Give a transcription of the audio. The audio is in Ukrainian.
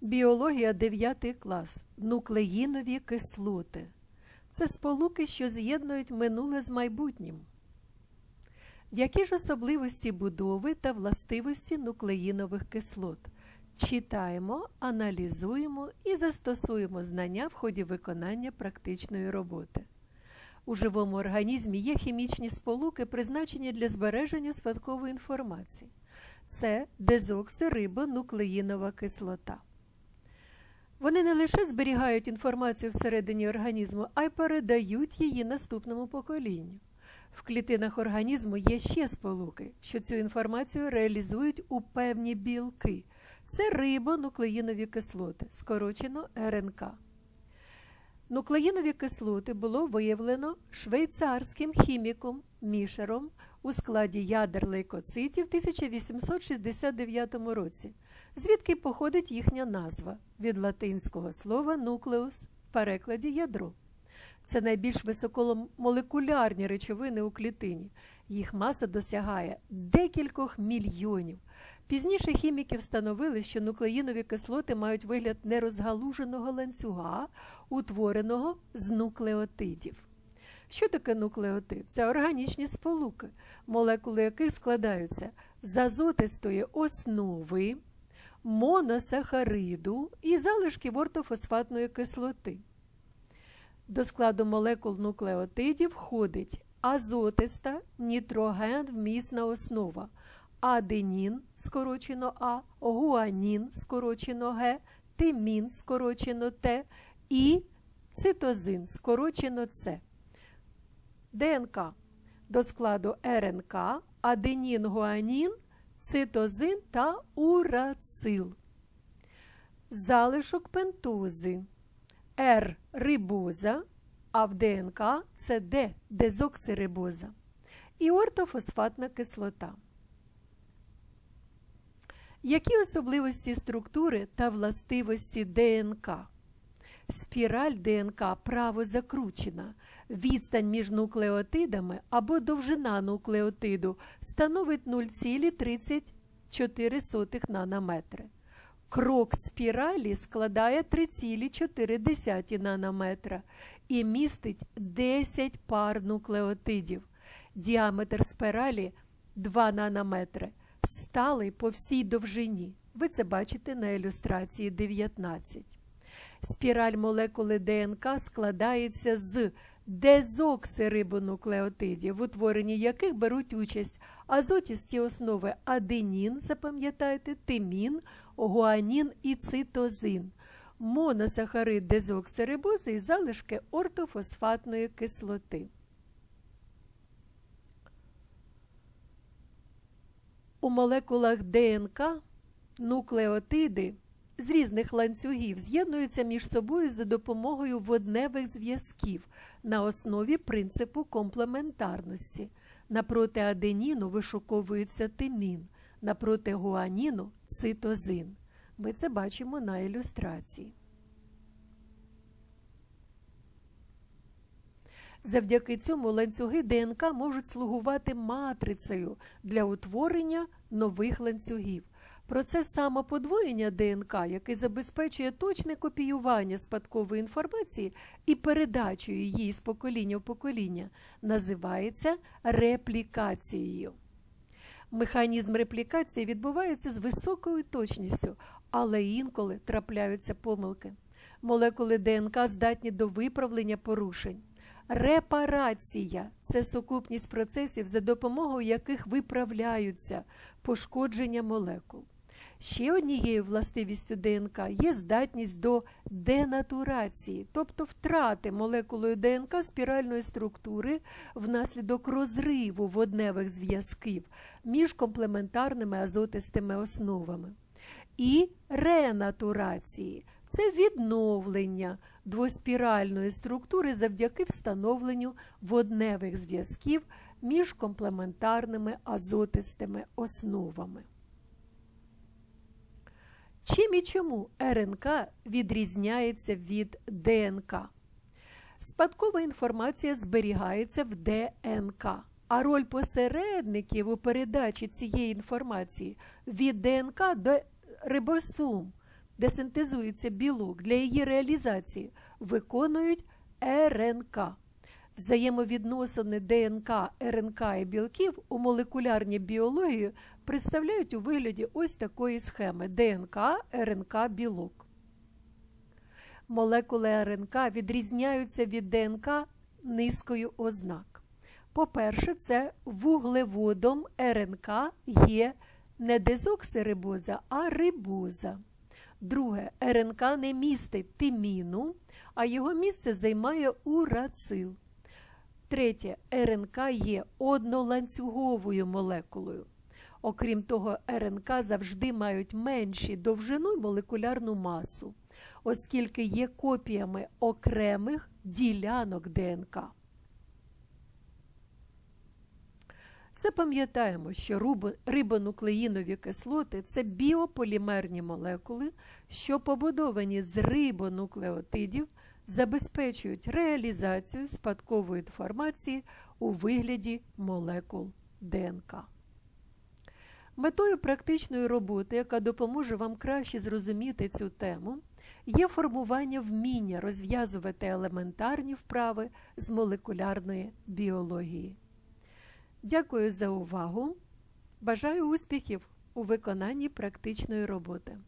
Біологія 9 клас. Нуклеїнові кислоти. Це сполуки, що з'єднують минуле з майбутнім. Які ж особливості будови та властивості нуклеїнових кислот? Читаємо, аналізуємо і застосуємо знання в ході виконання практичної роботи. У живому організмі є хімічні сполуки, призначені для збереження спадкової інформації. Це дезоксирибонуклеїнова кислота. Вони не лише зберігають інформацію всередині організму, а й передають її наступному поколінню. В клітинах організму є ще сполуки, що цю інформацію реалізують у певні білки. Це рибонуклеїнові кислоти, скорочено РНК. Нуклеїнові кислоти було виявлено швейцарським хіміком Мішером у складі ядер лейкоцитів в 1869 році, звідки походить їхня назва від латинського слова нуклеус в перекладі ядро. Це найбільш високомолекулярні речовини у клітині. Їх маса досягає декількох мільйонів. Пізніше хіміки встановили, що нуклеїнові кислоти мають вигляд нерозгалуженого ланцюга, утвореного з нуклеотидів. Що таке нуклеотид? Це органічні сполуки, молекули яких складаються з азотистої основи, моносахариду і залишків ортофосфатної кислоти. До складу молекул нуклеотидів входить азотиста нітрогенвмісна основа, аденін, скорочено А, гуанін, скорочено Г, тимін, скорочено Т і цитозин, скорочено С. ДНК до складу РНК, аденін, гуанін, цитозин та урацил. Залишок пентози. Р рибоза, а в ДНК це Д дезоксирибоза і ортофосфатна кислота. Які особливості структури та властивості ДНК? Спіраль ДНК право закручена. Відстань між нуклеотидами або довжина нуклеотиду становить 0,34 нанометри. Крок спіралі складає 3,4 нанометра і містить 10 пар нуклеотидів. Діаметр спіралі 2 нанометри. Сталий по всій довжині. Ви це бачите на ілюстрації 19. Спіраль молекули ДНК складається з дезоксирибонуклеотидів, утворенні яких беруть участь азотісті основи аденін, запам'ятайте, тимін, гуанін і цитозин, моносахарид дезоксирибози і залишки ортофосфатної кислоти. У молекулах ДНК нуклеотиди з різних ланцюгів з'єднуються між собою за допомогою водневих зв'язків на основі принципу комплементарності. Напроти аденіну вишуковується тимін, напроти гуаніну цитозин. Ми це бачимо на ілюстрації. Завдяки цьому ланцюги ДНК можуть слугувати матрицею для утворення нових ланцюгів. Процес самоподвоєння ДНК, який забезпечує точне копіювання спадкової інформації і передачу її з покоління в покоління, називається реплікацією. Механізм реплікації відбувається з високою точністю, але інколи трапляються помилки. Молекули ДНК здатні до виправлення порушень. Репарація це сукупність процесів, за допомогою яких виправляються пошкодження молекул. Ще однією властивістю ДНК є здатність до денатурації, тобто втрати молекулою ДНК спіральної структури внаслідок розриву водневих зв'язків між комплементарними азотистими основами. І ренатурації це відновлення двоспіральної структури завдяки встановленню водневих зв'язків між комплементарними азотистими основами. Чим і чому РНК відрізняється від ДНК? Спадкова інформація зберігається в ДНК, а роль посередників у передачі цієї інформації від ДНК до рибосум де синтезується білок для її реалізації, виконують РНК. Взаємовідносини ДНК, РНК і білків у молекулярній біології представляють у вигляді ось такої схеми ДНК, РНК, білок. Молекули РНК відрізняються від ДНК низкою ознак. По-перше, це вуглеводом РНК є не дезоксирибоза, а рибоза. Друге, РНК не містить тиміну, а його місце займає урацил. Третє, РНК є одноланцюговою молекулою. Окрім того, РНК завжди мають менші довжину й молекулярну масу, оскільки є копіями окремих ділянок ДНК. Запам'ятаємо, що рибонуклеїнові кислоти це біополімерні молекули, що побудовані з рибонуклеотидів, забезпечують реалізацію спадкової інформації у вигляді молекул ДНК. Метою практичної роботи, яка допоможе вам краще зрозуміти цю тему, є формування вміння розв'язувати елементарні вправи з молекулярної біології. Дякую за увагу. Бажаю успіхів у виконанні практичної роботи.